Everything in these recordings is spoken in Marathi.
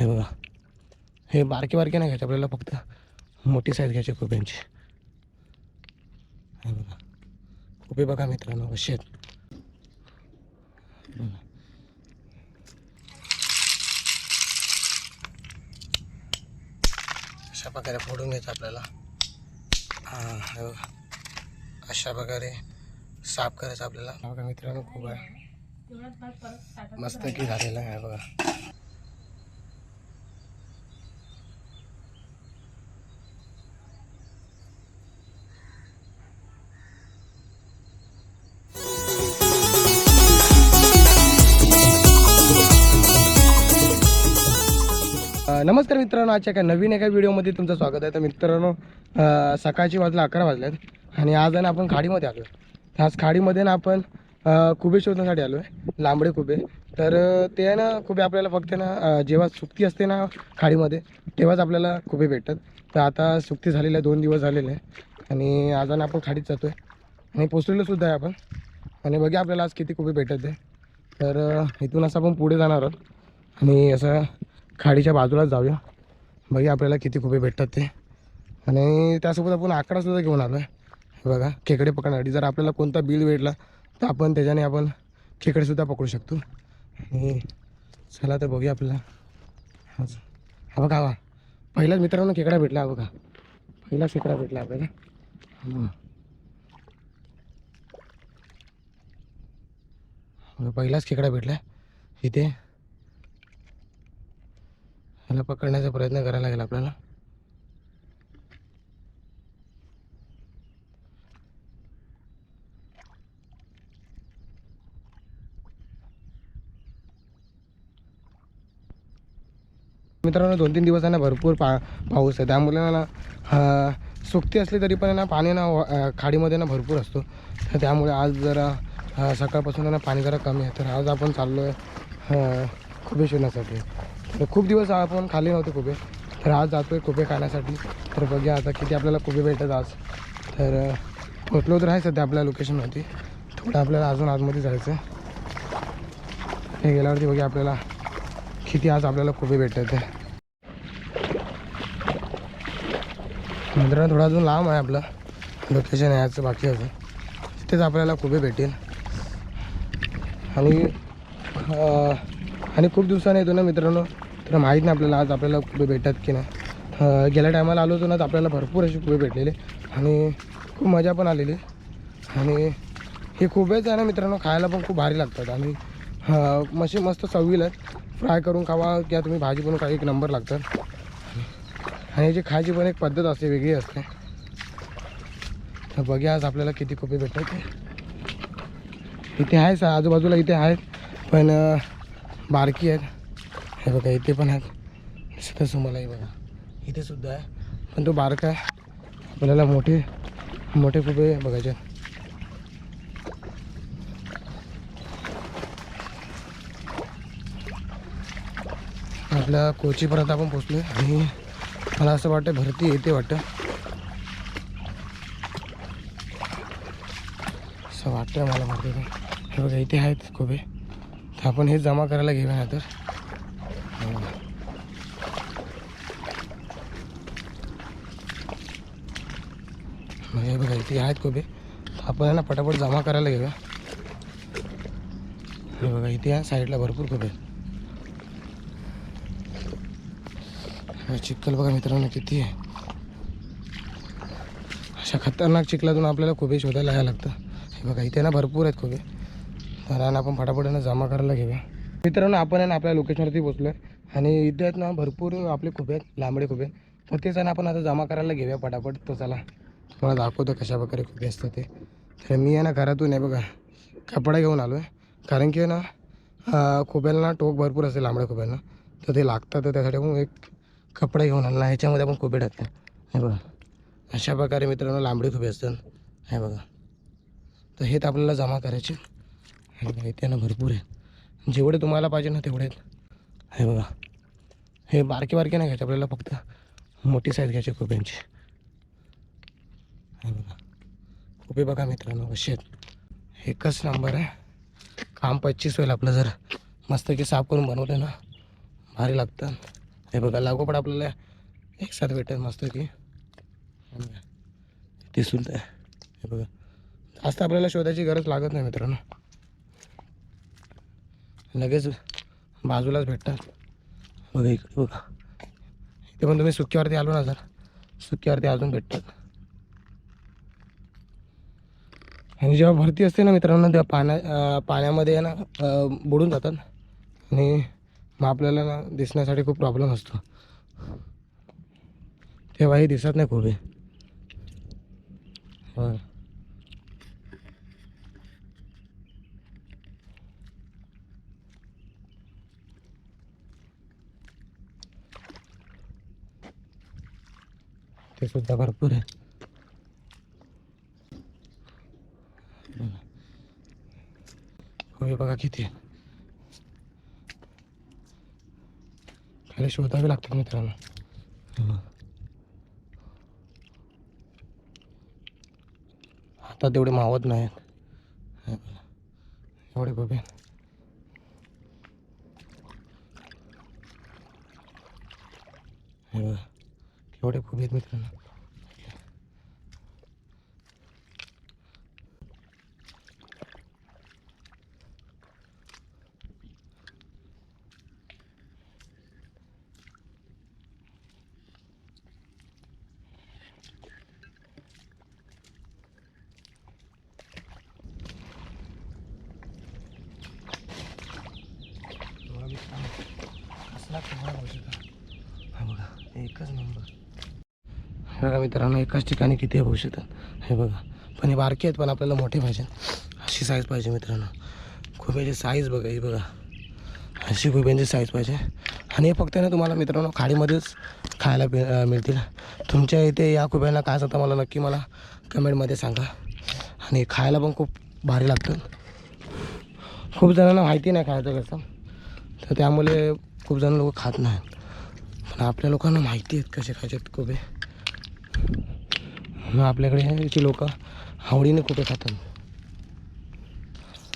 हे बघा. हे बारके बारके नाही घ्यायचे आपल्याला फक्त मोठी साईज घ्यायची कोब्यांची हे बघा. कोबी बघा मित्रांनो कसे आहेत. अशा प्रकारे फोडून घ्यायचं आपल्याला. हां हे बघा. अशा प्रकारे साफ करायचं आपल्याला. बघा मित्रांनो खूप आहे. मस्त की झालेलं आहे बघा. नमस्कार मित्रांनो आजच्या एका नवीन एका व्हिडिओमध्ये तुमचं स्वागत आहे. तर मित्रांनो सकाळची वाजलं अकरा वाजल्यात आणि आज आहे ना आपण खाडीमध्ये आलो आहे आज खाडीमध्ये ना आपण खुबे कुबे शोधण्यासाठी आलो आहे लांबडे कुबे. तर ते आहे ना कुबे आपल्याला फक्त ना जेव्हा सुक्ती असते ना खाडीमध्ये तेव्हाच आपल्याला कुबे भेटतात. तर आता सुक्ती झालेली आहे दोन दिवस झालेले आहे आणि आज ना आपण खाडीत जातो आहे आणि पोचलेलंसुद्धा आहे आपण. आणि बघे आपल्याला आज किती कुबे भेटत आहे. तर इथून असं आपण पुढे जाणार आहोत. आणि असं खाडीच्या बाजूलाच जाऊया. बघा आपल्याला किती खुबे भेटतात ते. आणि त्यासोबत आपण आकडासुद्धा घेऊन आलो आहे बघा खेकडे पकडण्यासाठी जर आपल्याला कोणता बिल भेटला तर आपण त्याच्याने आपण खेकडेसुद्धा पकडू शकतो. आणि चला तर बघूया आपल्याला. हाच. हा बघा हा पहिलाच मित्रांनो खेकडा भेटला बघा. पहिलाच खेकडा भेटला आपल्याला. पहिलाच खेकडा भेटला. इथे. ह्याला पकडण्याचा प्रयत्न करायला लागेल आपल्याला. मित्रांनो दोन तीन दिवस आहे ना भरपूर पा पाऊस आहे. त्यामुळे ना सुकती असली तरी पण ना पाणी ना व- खाडीमध्ये ना भरपूर असतो. तर त्यामुळे आज जरा सकाळपासून ना पाणी जरा कमी आहे. तर आज आपण चाललो आहे खुबे शोधण्यासाठी तर खूप दिवस आपण खाली नव्हते कुबे. तर आज जातो आहे कुबे खाण्यासाठी. तर बघूया आता किती आपल्याला कुबे भेटतात आज. तर अं, पोचलो तर आहे सध्या आपल्या लोकेशनवरती थोडं आपल्याला अजून आतमध्ये जायचं आहे हे गेल्यावरती बघूया आपल्याला किती आज आपल्याला कुबे भेटत आहे मित्रांनो थोडा अजून लांब आहे आपलं. लोकेशन यायचं बाकी अजून. तिथेच आपल्याला कुबे भेटेल आणि आणि खूप दिवसाने येतो ना मित्रांनो. तर माहीत नाही आपल्याला आज आपल्याला कुठे भेटतात की नाही. गेल्या टायमाला आलो होतो ना तर आपल्याला भरपूर असे कुबे भेटलेले. आणि खूप मजा पण आलेली. आणि हे खूपच आहे ना मित्रांनो खायला पण खूप भारी लागतात. आणि मशी मस्त चवीला आहेत. फ्राय करून खावा किंवा तुम्ही भाजी बनवून काही एक नंबर लागतात. आणि याची खायची पण एक पद्धत असते वेगळी असते. तर बघूया आज आपल्याला किती कुपे भेटतात ते. इथे आहे सर आजूबाजूला इथे आहेत. पण बारकी आहेत. हे बघा इथे पण आहेत. दिसत तुम्हाला बघा. इथे सुद्धा आहे. पण तो बारका आहे. आपल्याला मोठे मोठे कुपे बघायचे आहेत. आपल्या कोचीपर्यंत आपण पोचलो आणि मला असं वाटतं भरती येते वाटतं. असं वाटतं मला भरती हे बघा इथे आहेत खूप तर आपण हे जमा करायला घेऊया ना तर. हे बघा. इथे आहेत कोबे. आपण आहे ना पटापट जमा करायला घेऊया. हे बघा इथे या साईडला भरपूर कोबे चिखल बघा मित्रांनो किती आहे. अशा खतरनाक चिखलातून आपल्याला कोबे शोधायला यायला लागतं. हे बघा इथे ना भरपूर आहेत कोबे. तर आणि आपण फटाफट जमा करायला घेऊया. मित्रांनो आपण आहे ना आपल्या लोकेशनवरती पोचलो आहे आणि इथे आहेत ना भरपूर आपले खुबे आहेत लांबडे खुबे तर तेच आहे ना आपण आता जमा करायला घेऊया पटापट तर चला तुम्हाला दाखवतो कशा प्रकारे खुबे असतं ते तर मी आहे ना घरातून आहे बघा कपडा घेऊन आलो आहे कारण की आहे ना अं, खुब्याला टोक भरपूर असते लांबड्या खुब्यांना तर ते लागतात तर त्यासाठी आपण एक कपडा घेऊन आणला ह्याच्यामध्ये आपण खुबे टाकतो हे बघा अशा प्रकारे मित्रांनो लांबडी खुबे असतात हे बघा. तर हेच आपल्याला जमा करायचे. इथे ना भरपूर आहे जेवढे तुम्हाला पाहिजे ना तेवढे आहेत. हे बघा. हे बारके बारके नाही घ्यायचे आपल्याला फक्त मोठी साईज घ्यायची कुप्यांची हे बघा. खुबे बघा मित्रांनो कसे आहेत. एकच नंबर आहे. काम पच्चीस होईल आपलं जर. मस्त की साफ करून बनवलं ना. भारी लागतं. हे बघा लागोपाठ आपल्याला एक साथ भेटेल मस्त की ते सुद्धा हे बघा. जास्त आपल्याला शोधायची गरज लागत नाही मित्रांनो. लगेच बाजूलाच भेटतात. बघा इकडे बघा. इथे पण तुम्ही सुक्यावरती आलो ना सर. सुक्यावरती अजून भेटतात. आणि जेव्हा भरती असते ना मित्रांनो तेव्हा पाण्या पाण्यामध्ये आहे ना बुडून जातात. आणि मग आपल्याला ना दिसण्यासाठी खूप प्रॉब्लेम असतो. तेव्हाही दिसत नाही खूप ते सुद्धा भरपूर आहे. होय बघा किती आहे. खाली शोधावे लागतात मित्रांनो. आता तेवढे मावत नाहीत. हे Yeah. एवढे गोबे खूप आहेत मित्रांनो. बघा कसला केवढा हा बघा एकच नंबर हे बघा मित्रांनो एकाच ठिकाणी किती होऊ शकतात हे बघा. पण हे बारके आहेत पण आपल्याला मोठे पाहिजे अशी साईज पाहिजे मित्रांनो. खुब्याची साईज बघा ही बघा. अशी खुब्यांची साईज पाहिजे. आणि हे फक्त ना तुम्हाला मित्रांनो खाडीमध्येच खायला मिळतील. तुमच्या इथे या खुब्यांना काय जातं मला नक्की मला कमेंटमध्ये सांगा. आणि खायला पण खूप भारी लागतं. खूप जणांना माहिती नाही खायचं कसं. तर त्यामुळे खूप जण लोक खात नाहीत पण आपल्या लोकांना माहिती आहेत कसे खायचे आहेत कोबे मग आपल्याकडे लोक. आवडीने कुठे खातात?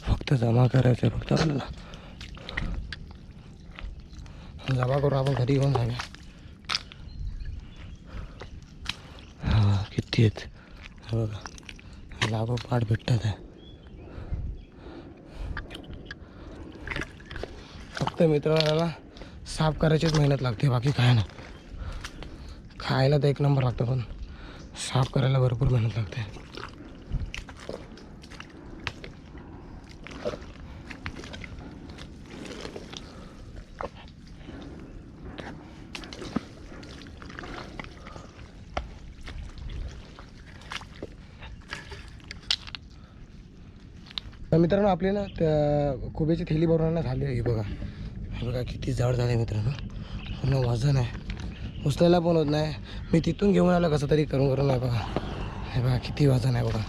फक्त जमा करायचं फक्त आपल्याला. जमा करू आपण घरी घेऊन जाऊया. हा किती आहेत? बघा. बघा लागोपाठ भेटतात आहे. फक्त मित्राला साफ करायचीच मेहनत लागते बाकी काय नाही. खायला तर एक नंबर लागतं पण. साफ करायला भरपूर मेहनत लागते. तर मित्रांनो आपली ना त्या कुबेची थैली भरून झाली आहे बघा. हे बघा किती जड झाले मित्रांनो. पूर्ण वजन आहे. उचलायला पण होत नाही. मी तिथून घेऊन आलो कसं तरी करून करून नाही बघा हे बघा किती वजन आहे बघा.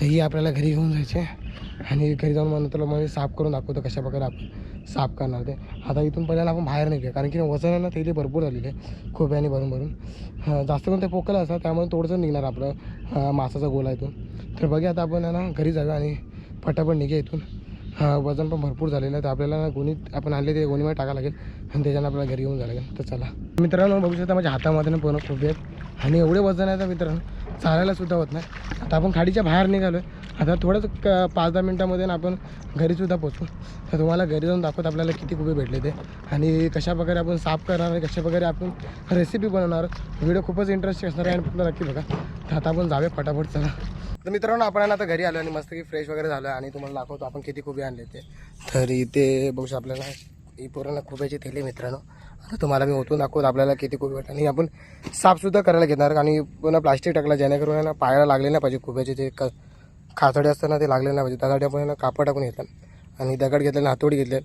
तर ही आपल्याला घरी घेऊन जायचे आणि घरी जाऊन म्हणून तुला म्हणजे साफ करून दाखवतो कशा प्रकारे आपण साफ करणार ते. आता इथून पहिल्याला आपण बाहेर निघूया कारण की वजन आहे ना थैली भरपूर झालेली आहे. खोब्याने भरून भरून. जास्त करून ते पोकलं असतात त्यामुळे थोडंसं निघणार आपलं मासाचा गोला इथून. तर बघूया आता आपण आहे ना घरी जाऊया आणि पटापट निघे इथून. वजन पण भरपूर झालेलं आहे. तर आपल्याला गोणीत आपण आणले ते गोणीमध्ये टाकावं लागेल आणि त्याच्यानं आपल्याला घरी येऊन जावं लागेल. तर चला. मित्रांनो बघू शकता माझ्या हातामध्ये ना पूर्ण खूप आहेत. आणि एवढे वजन आहे तर मित्रांनो चालायला सुद्धा होत नाही. आता आपण खाडीच्या बाहेर निघालो आहे आता थोडंच क पाच दहा मिनटामध्ये ना आपण घरीसुद्धा पोचू तर तुम्हाला घरी जाऊन दाखवत आपल्याला किती कुबे भेटले ते. आणि कशा प्रकारे आपण साफ करणार आणि कशा प्रकारे आपण रेसिपी बनवणार. व्हिडिओ खूपच इंटरेस्टिंग असणार आहे आणि नक्की बघा. तर आता आपण जाऊया फटाफट चला. तर मित्रांनो आपण ना आता घरी आलो आणि मस्त की फ्रेश वगैरे झालो आणि तुम्हाला दाखवतो आपण किती खुबे आणले ते. तर इथे बघू आपल्याला ही पूर्ण खुब्याची थैली मित्रांनो. आता तुम्हाला मी ओतून दाखवतो आपल्याला किती खुबे भेटतात. आणि आपण साफसुद्धा करायला घेणार आणि पुन्हा प्लास्टिक टाकलं जेणेकरून ना पायाला लागले नाही पाहिजे खुब्याचे जे क खाचडे असताना ते लागले नाही पाहिजे. त्यासाठी आपण कापड टाकून घेतलं आणि दगड घेतलेलं हातोडी घेतले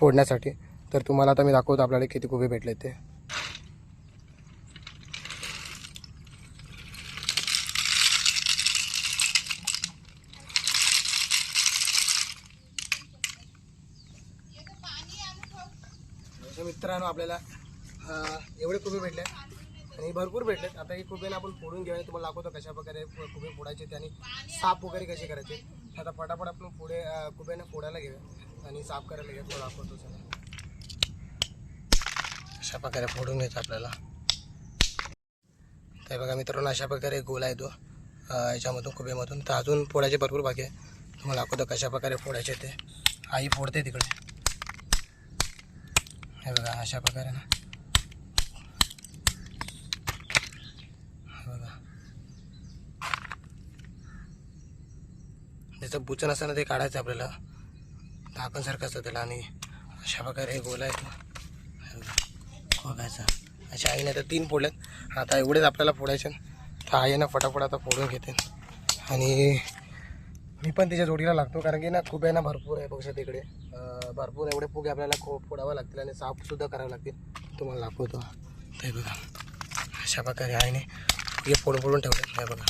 फोडण्यासाठी. तर तुम्हाला आता मी दाखवतो आपल्याला किती खुबे भेटले ते. तर मित्रांनो आपल्याला एवढे कुबे भेटले आणि भरपूर भेटलेत. आता हे कुबेला आपण फोडून घेऊया आणि तुम्हाला दाखवतो कशा प्रकारे कुबे फोडायचे ते आणि साफ वगैरे कसे करायचे. आता फटाफट आपण पुढे कुबेनं फोडायला घेऊया आणि साफ करायला घेऊया. तो दाखवतो चला अशा प्रकारे फोडून घ्यायचं आपल्याला. तर बघा मित्रांनो अशा प्रकारे गोला येतो याच्यामधून कुबेमधून. तर अजून फोडायचे भरपूर बाकी आहे. तुम्हाला दाखवतो कशा प्रकारे फोडायचे ते. आई फोडते तिकडे. हे बघा अशा प्रकारे ना. बघा. त्याचं बुचन असताना ते काढायचं आपल्याला. धाकणसारखं असतं त्याला आणि अशा प्रकारे गोला येतो हे बघा. अशा आईने तर तीन फोडल्यात आता एवढेच आपल्याला फोडायचे तर आईनं फटाफट आता फोडून घेते. आणि मी पण त्याच्या जोडीला लागतो कारण की ना खूप आहे ना भरपूर आहे पक्ष तिकडे भरपूर एवढे फुगे आपल्याला खो फोडावं लागतील आणि साफसुद्धा करावं लागतील. तुम्हाला दाखवतो. ते बघा. अशा प्रकारे आहे फुगे फोडून फोडून ठेवले हे बघा.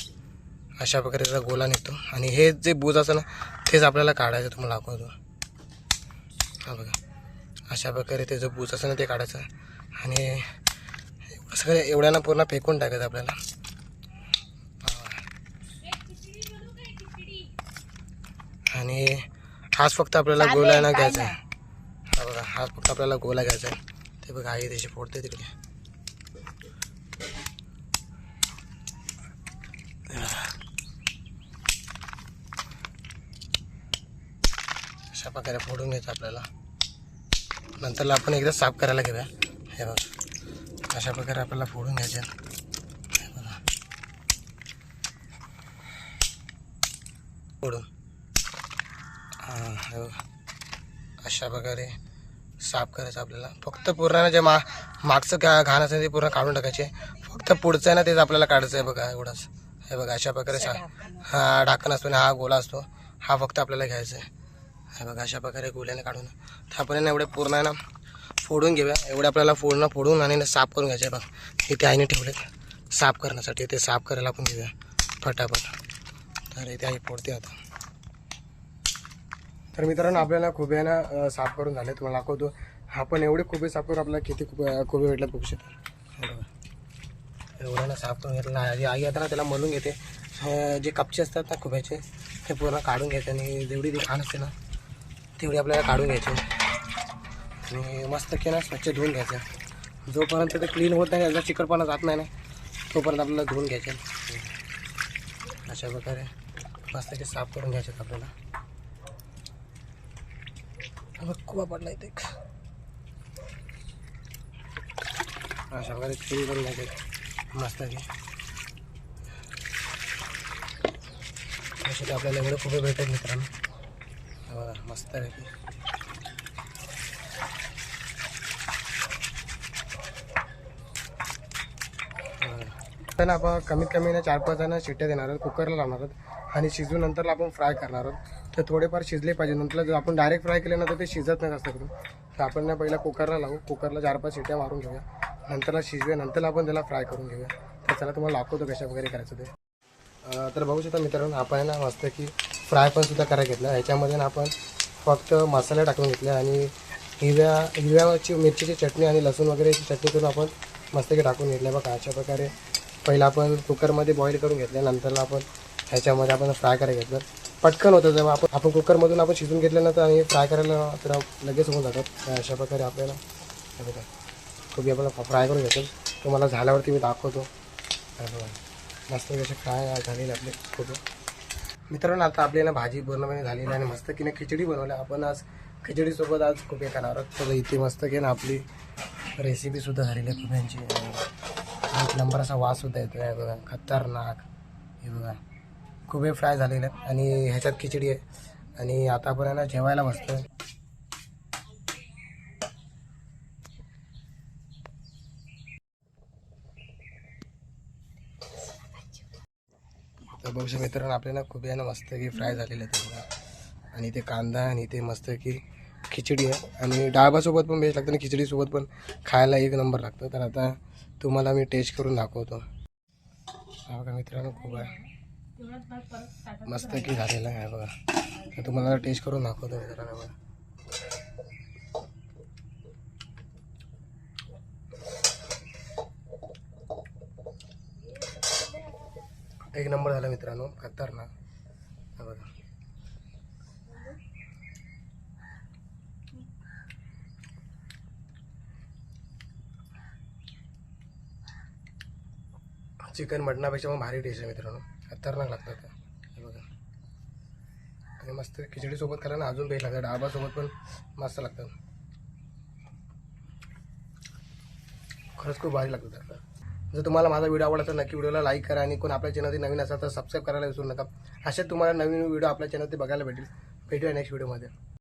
अशा प्रकारे त्याचा गोला निघतो. आणि हे जे बूज असं ना तेच आपल्याला काढायचं तुम्हाला दाखवतो. हा बघा. अशा प्रकारे त्याचं बूज असं ना ते काढायचं. आणि एवढं सगळं एवढ्यानं पूर्ण फेकून टाकायचं आपल्याला. आणि हाच फक्त आपल्याला गोला ना घ्यायचा आहे. हा बघा हाच फक्त आपल्याला गोला घ्यायचा आहे. ते बघा आई त्याची फोडते तिकडे. अशा प्रकारे फोडून घ्यायचं आपल्याला. नंतर आपण एकदा साफ करायला घेऊया. हे बघा अशा प्रकारे आपल्याला फोडून घ्यायचे हे बघा. फोडून. अशा प्रकारे साफ करायचं आपल्याला. फक्त पूर्ण ना जे मा मागचं का घाण असेल ते पूर्ण काढून टाकायचे. फक्त पुढचं आहे ना तेच आपल्याला काढायचं आहे बघा एवढंच. हे बघा अशा प्रकारे सा हा ढाकण असतो ना हा गोला असतो. हा फक्त आपल्याला घ्यायचा आहे. हे बघा अशा प्रकारे गोल्याने काढून तर आपण ना एवढे पूर्ण आहे ना फोडून घेऊया. एवढे आपल्याला फोडणं फोडून आणि साफ करून घ्यायचं आहे बघ इथे आईने ठेवलेत. साफ करण्यासाठी ते साफ करायला आपण घेऊया. फटाफट. तर इथे आई फोडते आता. तर मित्रांनो आपल्याला खुब्यानं साफ करून झाले तुम्हाला दाखवतो. आपण एवढे खुबे साफ करून आपल्याला किती खुबे खुबे भेटल्यात बघू शकता. हे साफ करून घेतला. आई आई आता ना त्याला मलून घेते. जे कपचे असतात ना खुब्याचे ते पूर्ण काढून घ्यायचे आणि जेवढी ती घाण असते ना तेवढी आपल्याला काढून घ्यायची. आणि मस्त केला ना स्वच्छ धुवून घ्यायचं. जोपर्यंत ते क्लीन होत नाही याचा चिकटपणा जात नाही ना तोपर्यंत आपल्याला धुवून घ्यायचे. अशा प्रकारे मस्त की साफ करून घ्यायचे आपल्याला. कुवा पडला इथे. एक. अशा प्रकारे क्लीन करून घ्यायचे मस्त आहे असे ते आपल्याला एवढे खूप भेटत मित्रांनो. बघा मस्त आहे ते. तर आपण कमीत कमी ना चार पाच जण शिट्ट्या देणार आहोत कुकरला लावणार आहोत आणि शिजून नंतर आपण फ्राय करणार आहोत. तर थोडेफार शिजले पाहिजे. नंतर जर आपण डायरेक्ट फ्राय केले ना तर ते शिजत नाही जास्त करून. तर आपण ना पहिला कुकरला लावू. कुकरला चार पाच शिट्या मारून घेऊया. नंतरला शिजूया नंतरला आपण त्याला फ्राय करून घेऊया. तर चला तुम्हाला दाखवतो कशा वगैरे करायचं ते. तर बघू शकता मित्रांनो आपण आहे ना मस्त की फ्राय पण सुद्धा करायला घेतला. ह्याच्यामध्ये ना आपण फक्त मसाले टाकून घेतले आणि हिव्या हिव्याची मिरचीची चटणी आणि लसूण वगैरेची चटणी करून आपण मस्तपैकी टाकून घेतलं. बघा अशा प्रकारे पहिला आपण कुकरमध्ये बॉईल करून घेतलं. नंतरला आपण ह्याच्यामध्ये आपण फ्राय करायला घेतलं. पटकन होतं जेव्हा आपण आपण कुकरमधून आपण शिजून घेतल्यानंतर आणि फ्राय करायला तर लगेच होऊन जातात अशा प्रकारे आपल्याला बघा. खूप आपण फ्राय करून घेतो तुम्हाला झाल्यावरती मी दाखवतो. बघा. मस्त कसे फ्राय झालेले आपले खूप. मित्रांनो आता आपल्याला भाजी पूर्णपणे झालेली आणि मस्त की नाही खिचडी बनवली. आपण आज खिचडीसोबत आज खूप हे करणार आहोत. तर इथे मस्त की ना आपली रेसिपीसुद्धा झालेली आहे खूप यांची. एक नंबर असा वाससुद्धा येतो आहे बघा. खतरनाक. हे बघा. खूप फ्राय झालेले आहेत. आणि ह्याच्यात खिचडी आहे. आणि आता आपण आहे ना जेवायला बसतो तर बघू शकता मित्रांनो आपल्याला खूप यानं मस्त की फ्राय झालेले आहेत. आणि ते कांदा आणि ते मस्त की खिचडी आहे. आणि डाळबासोबत पण बेस्ट लागतं आणि खिचडीसोबत पण खायला एक नंबर लागतं. तर आता तुम्हाला मी टेस्ट करून दाखवतो. बघा मित्रांनो खूप आहे. मस्त की झालेलं आहे बघा. तुम्हाला टेस्ट करून दाखवतो मित्रांनो बघा एक नंबर झाला मित्रांनो खतरनाक. ना बघा. चिकन मटणापेक्षा मग भारी टेस्ट आहे मित्रांनो. खतरनाक लागतात. हे बघा. आणि मस्त खिचडीसोबत करा ना अजून बेस्ट लागतात. डाबासोबत पण मस्त लागतात. खरंच खूप भारी लागतात आता. जर तुम्हाला माझा व्हिडिओ आवडला तर नक्की व्हिडिओला लाईक करा आणि कोण आपल्या चॅनलवरती नवीन असाल तर सबस्क्राईब करायला विसरू नका. असे तुम्हाला नवीन व्हिडिओ आपल्या चॅनलवरती बघायला भेटेल. भेटूया नेक्स्ट व्हिडिओमध्ये